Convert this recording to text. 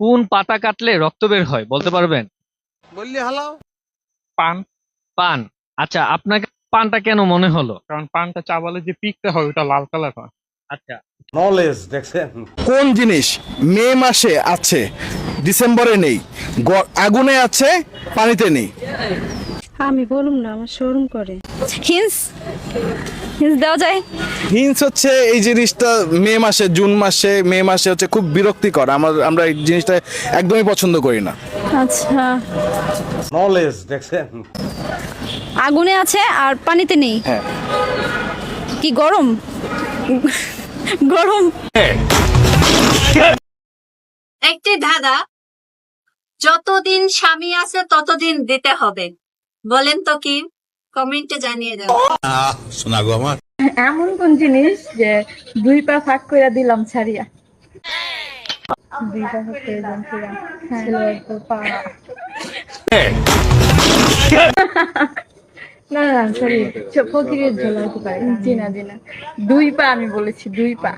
কোন পাতা কাটলে রক্ত বের হয় বলতে পারবেন? বললি হালাও পান। পান। আচ্ছা আপনাকে পানটা কেন মনে হলো? কারণ পানটা চাবালে যে পিকটা হয় ওটা লাল কালার হয়। আচ্ছা। নলেজ দেখছেন? কোন জিনিস মে মাসে আছে ডিসেম্বরে নেই গ- আগুনে আছে পানিতে নেই? আমি বলুম না আমার শোরুম করে। হিন্স হিন্স দেওয়া যায়? হিন্স হচ্ছে এই জিনিসটা মে মাসে জুন মাসে মে মাসে হচ্ছে খুব বিরক্তিকর। আমার আমরা এই জিনিসটা একদমই পছন্দ করি না। আচ্ছা। নলেজ দেখছেন? আগুনে আছে আর পানিতে নেই। হ্যাঁ। কি গরম? গরম। একটি ধাঁধা যতদিন স্বামী আছে ততদিন দিতে হবে। বলেন তো কি? কমেন্টে জানিয়ে দেন এমন কোন জিনিস যে দুই পা ফাঁক করে দিলাম ছাড়িয়া? দুই পা ফাঁক করে দিলাম ছাড়িয়া। ছেলের তো পা। না না সরি ফকিরের ঝোল হতে পারে। জি না জি না। দুই পা আমি বলেছি দুই পা।